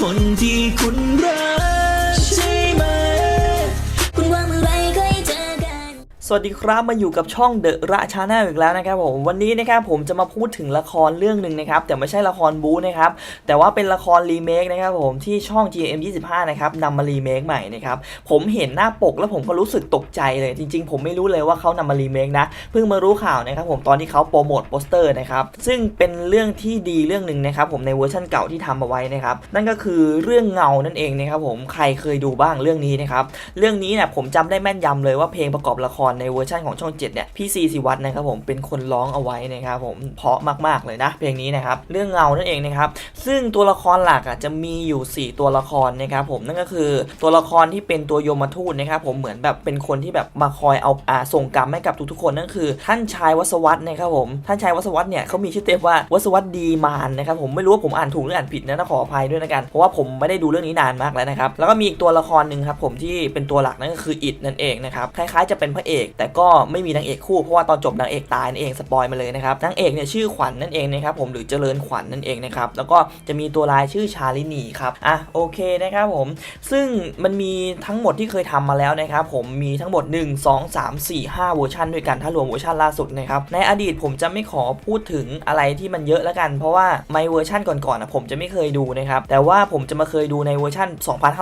คนที่คุณรัก สวัสดีครับมาอยู่กับช่องเดอะระชาแนลอีกแล้วนะครับผมวันนี้นะครับผมจะมาพูดถึงละครเรื่องหนึ่งนะครับแต่ไม่ใช่ละครบู๊นะครับแต่ว่าเป็นละครรีเมคนะครับผมที่ช่อง GM25 นะครับนำมารีเมคใหม่นะครับผมเห็นหน้าปกแล้วผมก็รู้สึกตกใจเลยจริง ๆ ผมไม่รู้เลยว่าเขานำมารีเมคนะเพิ่งมารู้ข่าวนะครับผมตอนที่เขาโปรโมทโปสเตอร์นะครับซึ่งเป็นเรื่องที่ดีเรื่องหนึ่งนะครับผมในเวอร์ชันเก่าที่ทำเอาไว้นะครับนั่นก็คือเรื่องเงานั่นเองนะครับผมใครเคยดูบ้างเรื่องนี้นะครับเรื่องนี้เนี่ยผมจำได้แม่นยำเลยว่าเพลงประกอบละครในเวอร์ชันของช่อง 7 เนี่ยพี่ซีสิวัตรนะครับผมเป็นคนร้องเอาไว้นะครับผมเพราะมากๆเลยนะเพลงนี้นะครับเรื่องเงานั่นเองนะครับซึ่งตัวละครหลักอะจะมีอยู่ 4 ตัวละครนะครับผมนั่นก็คือตัวละครที่เป็นตัวยมทูตนะครับผมเหมือนแบบเป็นคนที่แบบมาคอยเอาอ่าส่งกรรมให้กับทุกๆคนนั่นคือ ท่านชายวสวัตนะครับผมท่านชายวสวัตเนี่ยเขามีชื่อเต็มว่าวสวัตดีมานนะครับผมไม่รู้ว่าผมอ่านถูกหรืออ่านผิดนะต้องขออภัยด้วยนะกันเพราะว่าผมไม่ได้ดูเรื่องนี้นานมากแล้วนะครับแล้วก็มีอีกตัวละครหนึ่งครับผมที่เป็นตัวหลักนั่นก็คืออิดนั่นเองนะครับคล้ายๆจะเป็นพระเอกแต่ก็ไม่มีนางเอกคู่เพราะว่าตอนจบนางเอกตายนั่นเองสปอยมาเลยนะครับนางเอกเนี่ยชื่อขวัญนั่นเองนะครับผมหรือเจริญขวัญนั่นเองนะครับแล้วก็จะมีตัวลายชื่อชาลินีครับอะโอเคนะครับผมซึ่งมันมีทั้งหมดที่เคยทำมาแล้วนะครับผมมีทั้งหมด 1 2 3 4 5เวอร์ชันด้วยกันถ้ารวมเวอร์ชันล่าสุดนะครับในอดีตผมจะไม่ขอพูดถึงอะไรที่มันเยอะแล้วกัน เพราะว่าในเวอร์ชันก่อนๆนะผมจะไม่เคยดูนะครับแต่ว่าผมจะมาเคยดูในเวอร์ชัน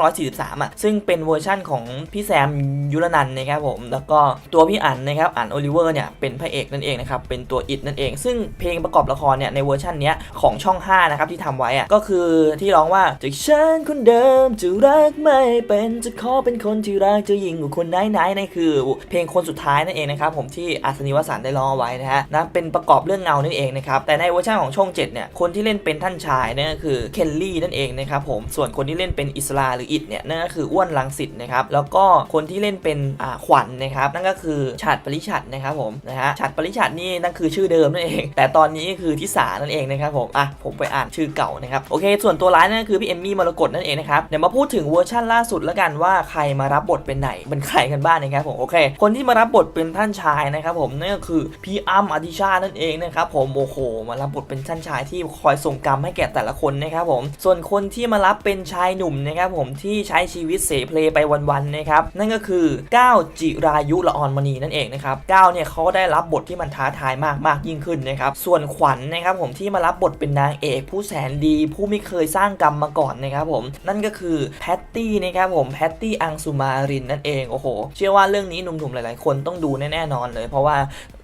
2543อะซึ่งเป็นเวอร์ชันของพี่แซมยุรนันนะครับผมแล้วก็ตััวพี่อั๋นนะครับอั๋นโอลิเวอร์เนี่ยเป็นพระเอกนั่นเองนะครับเป็นตัวอิดนั่นเอง ซึ่งเพลงประกอบละครเนี่ยในเวอร์ชันเนี้ยของช่อง 5 นะครับที่ทำไว้อะก็คือที่ร้องว่าจากฉันคนเดิมจะรักไม่เป็นจะขอเป็นคนที่รักจะยิงกว่าคนไหนไหนนั่นคือ เพลงคนสุดท้ายนั่นเองนะครับผมที่อาสนิวสันได้ร้องไว้นะฮะนะเป็นประกอบเรื่องเงานั่นเองนะครับแต่ในเวอร์ชันของช่อง 7 เนี่ยคนที่เล่นเป็นท่านชายนั่นก็คือเคนลี่นั่นเองนะครับผมส่วนคนที่เล่นเป็นอิสลาหรืออิดเนี่ยนั่นก็คืออ้วนลังสิตนะครับแล้วก็คนที่เล่นเป็นอ่าขวัญนะครับนั่นก็คือฉัดปริชัดนะครับผมนะฮะฉัดปริชัดนี่นั่นคือชื่อเดิมนั่นเอง แต่ตอนนี้คือทิสานั่นเองนะครับผมอะผมไปอ่านชื่อเก่านะครับโอเค ส่วนตัวร้ายนั่นคือพี่เอมมี่มรกตนั่นเองนะครับเดี๋ยวมาพูดถึงเวอร์ชั่นล่าสุดแล้วกันว่าใครมารับบทเป็นไหนเป็นใครกันบ้างนะครับผมโอเค คนที่มารับบทเป็นท่านชายนะครับผมนั่นก็คือพี่อ้ำอธิชานั่นเองนะครับผมโอ้โหมารับบทเป็นท่านชายที่คอยส่งกรรมให้แก่แต่ละคนนะครับผมส่วนคนที่มารับเป็นชายหนุ่มนะครับผมที่ใช้ชีวิตเสเพลไปวันๆนะครับนั่นก็คือก้าวจิรายุละออนมณีนั่นเองนะครับก้าวเนี่ยเขาก็ได้รับบทที่มันท้าทายมากมากยิ่งขึ้นนะครับส่วนขวัญนะครับผมที่มารับบทเป็นนางเอกผู้แสนดี ผู้ไม่เคยสร้างกรรมมาก่อนนะครับผมนั่นก็คือแพตตี้นะครับผมแพตตี้อังสุมารินนั่นเองโอ้โห เชื่อว่าเรื่องนี้หนุ่มๆหลายๆ คนต้องดูแน่ๆนอนเลย เพราะว่า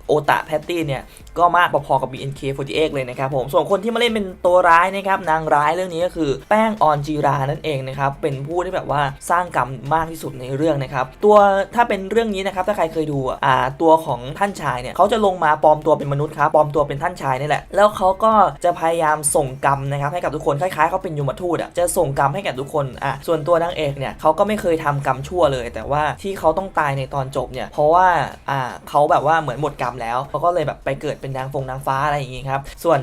โอตาแพตตี้เนี่ยก็มากพอๆกับ BNK48 เลยนะครับผมส่วนคนที่มาเล่นเป็นตัวร้ายนะครับนางร้ายเรื่องนี้ก็คือแป้งออนจีรานั่นเองนะครับเป็นผู้ที่แบบว่าสร้างกรรมมากที่สุดในเรื่องนะครับตัวถ้าเป็นเรื่องนี้นะครับถ้าใครเคยดูอะอ่าตัวของท่านชายเนี่ยเขาจะลงมาปลอมตัวเป็นมนุษย์ครับปลอมตัวเป็นท่านชายนี่แหละแล้วเขาก็จะพยายามส่งกรรมนะครับให้กับทุกคนคล้ายๆเขาเป็นยมทูตอะจะส่งกรรมให้กับทุกคนอะส่วนตัวนางเอกเนี่ยเขาก็ไม่เคยทำกรรมชั่วเลย แต่ว่าที่เขาต้องตายในตอนจบเนี่ยเพราะว่าอ่าเขาแบบว่าเหมือนหมดกรรมแล้วเขาก็เลยแบบไปเกิดเป็นนางฟงนางฟ้าอะไรอย่างงี้ครับส่วน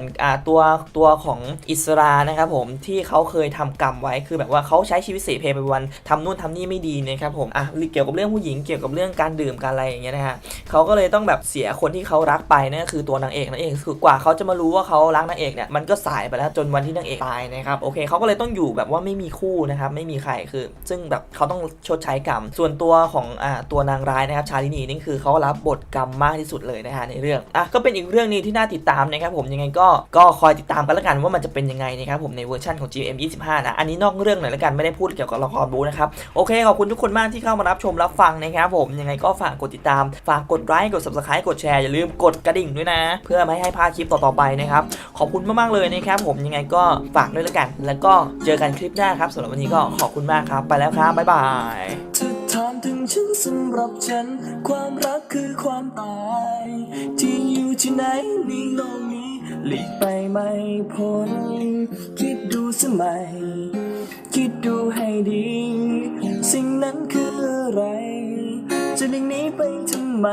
ตัวตัวของอิสรานะครับผมที่เขาเคยทำกรรมไว้คือแบบว่าเขาใช้ชีวิตเสเพไปวันทำนู่นทำนี่ไม่ดีนะครับผมอะเกี่ยวกับเรื่องผู้หญิงเกี่ยวกับเรื่องการดื่มการอะไรอย่างเงี้ยนะฮะเขาก็เลยต้องแบบเสียคนที่เขารักไปนั่นก็คือตัวนางเอกนั่นเองคือกว่าเขาจะมารู้ว่าเขารักนางเอกเนี่ยมันก็สายไปแล้วจนวันที่นางเอกตายนะครับโอเคเขาก็เลยต้องอยู่แบบว่าไม่มีคู่นะครับไม่มีใครคือ ซึ่งแบบเขาต้องชดใช้กรรม ส่วนตัวของอ่าตัวนางร้ายนะครับชาลินีนี่คือเขารับบทกรรมมากที่สุดเลยนะฮะในเรื่องอะก็เป็นอีกเรื่องนึงที่น่าติดตามนะครับผมยังไงก็ก็คอยติดตามกันล้วกันว่ามันจะเป็นยังไงนะครับผมในเวอร์ชันของ GM 25นะอันนี้นอกเรื่องหน่อยล้วกันไม่ได้พูดเกี่ยวกับละครบูนะครับโอเคขอบคุณทุกคนมากที่เข้ามารับชมรับฟังนะครับผมยังไงก็ฝากกดติดตาม ฝากกดไลค์กด subscribe กดแชร์อย่าลืมกดกระดิ่งด้วยนะ เพื่อไม่ให้พลาดคลิปต่อๆไปนะครับขอบคุณมากๆเลยนะครับผมยังไงก็ฝากด้วยล้วกัน แล้วก็เจอกันคลิปหน้าครับสำหรับวันนี้ก็ขอบคุณมากครับ ไปแล้วครับบ๊ายบาย ถามถึงฉันสำหรับฉัน ความรักคือความตาย ที่อยู่ที่ไหนในโลกนี้ หลีกไปไม่พ้น คิดดูสมัย คิดดูให้ดี สิ่งนั้นคืออะไร จะหลีกหนี้ไปทำไม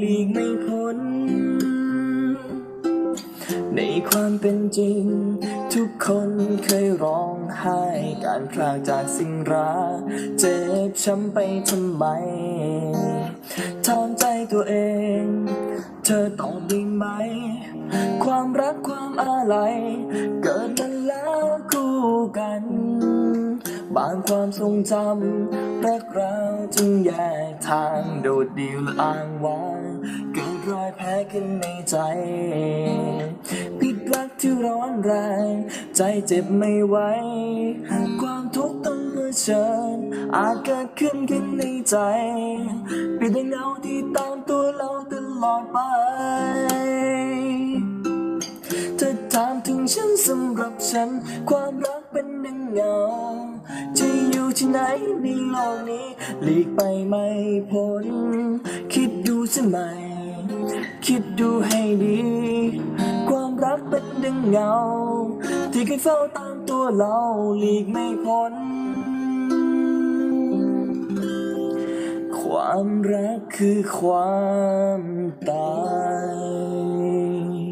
หลีกไม่พ้น ในความเป็นจริง ทุกคนเคยร้องไห้ การพลากจากสิ่งรักเจ็บช้ำไปทำไมถามใจตัวเอง เธอตอบได้ไหม ความรักความอะไรเกิดมาแล้วคู่กัน บางความทรงจำรักเราจึงแยกทางโดดเดี่ยวและอ้างว้างเรอยแผลขึ้นในใจ ผิดรักที่ร้อนแรง ใจเจ็บไม่ไหว ความทุกข์ต้องเผชิญ อาจเกิดขึ้นขึ้นในใจเป็นแต่เงาที่ตามตัวเราตลอดไปเธอถามถึงฉันสำหรับฉัน ความรักเป็นดังเงาจะอยู่ที่ไหนในโลกนี้ หลีกไปไม่พ้น คิดดูสิไหม คิดดูให้ดี ความรักเป็นดังเงา ที่เคยเฝ้าตามตัวเราหลีกไม่พ้น ความรักคือความตาย